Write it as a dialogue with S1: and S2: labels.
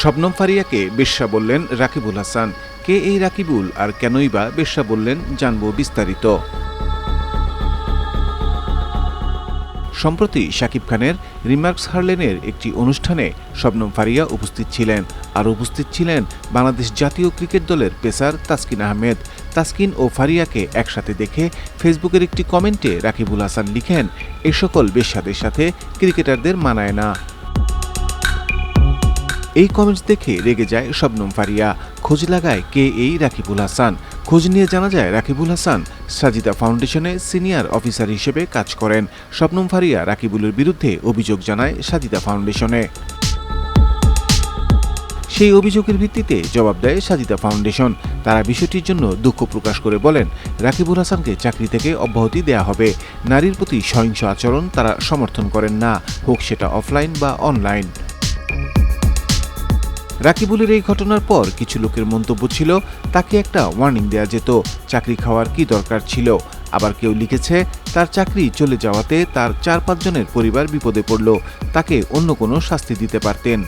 S1: শবনম ফারিয়াকে বেশ্যা বললেন রাকিবুল হাসান। কে এই রাকিবুল আর কেনই বা বেশ্যা বললেন জানব বিস্তারিত। সম্প্রতি শাকিব খানের রিমার্কস হারলেনের একটি অনুষ্ঠানে শবনম ফারিয়া উপস্থিত ছিলেন। আর উপস্থিত ছিলেন বাংলাদেশ জাতীয় ক্রিকেট দলের পেসার তাসকিন আহমেদ। তাসকিন ও ফারিয়াকে একসাথে দেখে ফেসবুকের একটি কমেন্টে রাকিবুল হাসান লিখেন, এ সকল বেশ্যাদের সাথে ক্রিকেটারদের মানায় না। এই কমেন্টস দেখে রেগে যায় শবনম ফারিয়া। খোঁজ লাগায় কে এই রাকিবুল হাসান। খোঁজ নিয়ে জানা যায়, রাকিবুল হাসান সাজিদা ফাউন্ডেশনে সিনিয়র অফিসার হিসেবে কাজ করেন। শবনম ফারিয়া রাকিবুলের বিরুদ্ধে অভিযোগ জানায় সাজিদা ফাউন্ডেশনে। সেই অভিযোগের ভিত্তিতে জবাব দেয় সাজিদা ফাউন্ডেশন। তারা বিষয়টির জন্য দুঃখ প্রকাশ করে বলেন, রাকিবুল হাসানকে চাকরি থেকে অব্যাহতি দেয়া হবে। নারীর প্রতি সহিংস আচরণ তারা সমর্থন করেন না। হোক সেটা অফলাইন বা অনলাইন রাকিবুলের এই ঘটনার পর কিছু লোকের মন্তব্য ছিল, তাকে একটা ওয়ার্নিং দেয়া যেত, চাকরি খাওয়ার কি দরকার ছিল? আবার কেউ লিখেছে, তার চাকরি চলে যাওয়াতে তার চার পাঁচজনের পরিবার বিপদে পড়ল, তাকে অন্য কোনো শাস্তি দিতে পারতেন।